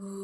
Ooh.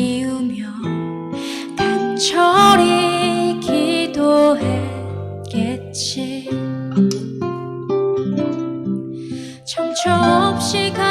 shake.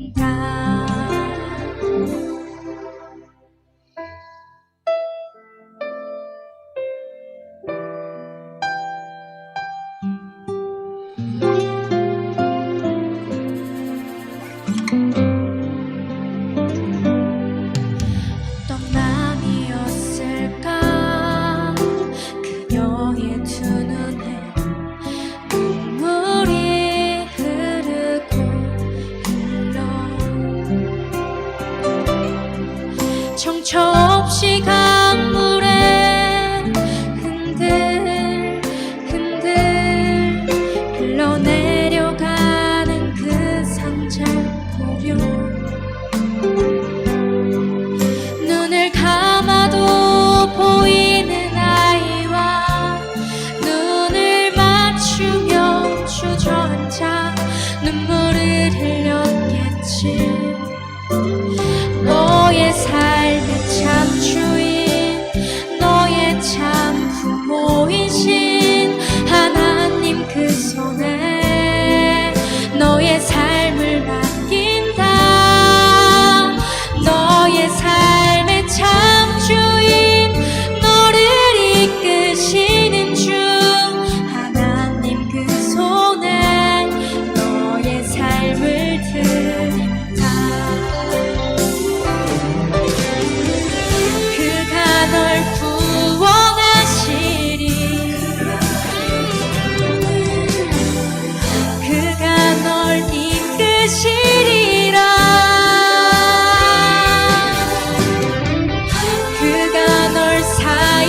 정처 없이 강물에 흔들 흔들 흘러내려가는 그 상자 보렴 되시리라 그가 널 사용하시리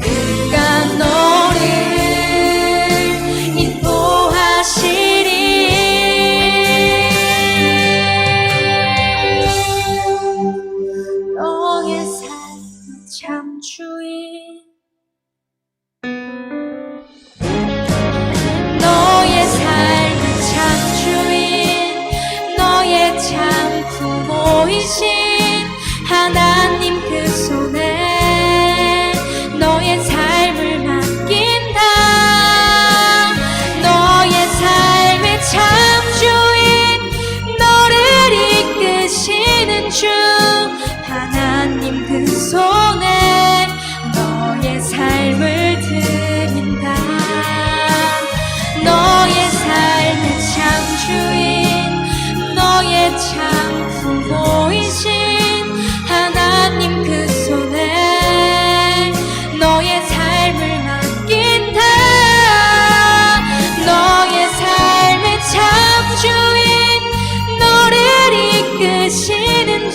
그가 너를 인도하시리 너의 삶참 추. 아픔 보이신 하나님 그 손에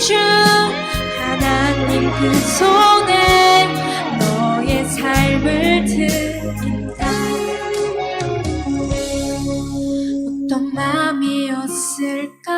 주 하나님 그 손에 너의 삶을 드린다. 어떤 마음이었을까?